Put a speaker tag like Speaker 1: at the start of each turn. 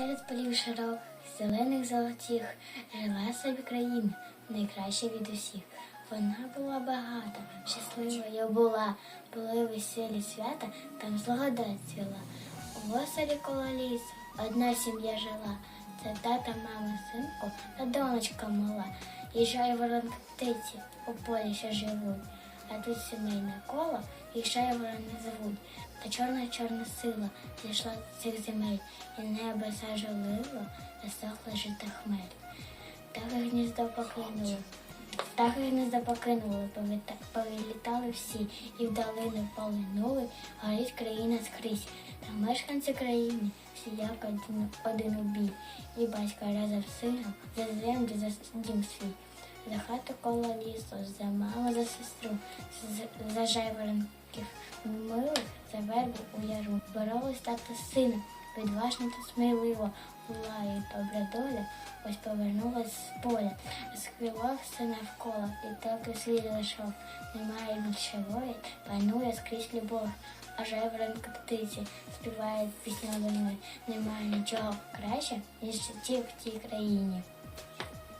Speaker 1: Серед полів широких, зелених золотих, жила собі країна, найкраща від усіх. Вона була багата, щасливою була, були веселі свята, там злагодать цвіла. У оселі коло лісу одна сім'я жила. Це тата, мама, синку та донечка мала. Їжджай воронка птиці, у полі ще живуть. А тут сімейне коло, їх шайворони звуть. Та чорна чорна сила зійшла з цих земель, і небо зажалило, засохла жита хмель. І гніздо покинули, так і гніздо покинули, повилітали всі, і в долину полинули, горить країна скрізь. Та мешканці країни всі як один, один у. І батько разом з сином за землю за дім свій. За хату коло лісу, за маму, за сестру, з- за жайворонків милих, за вербу у яру. Боролись тато з сином, відважно та сміливо. Була і добра доля, ось повернулась з поля. Скрило навколо, і так і слід лишов. Немає воїн, панує скрізь любов. А жайворонка птиці співає пісню одною. Немає нічого краще, ніж життя в тій країні.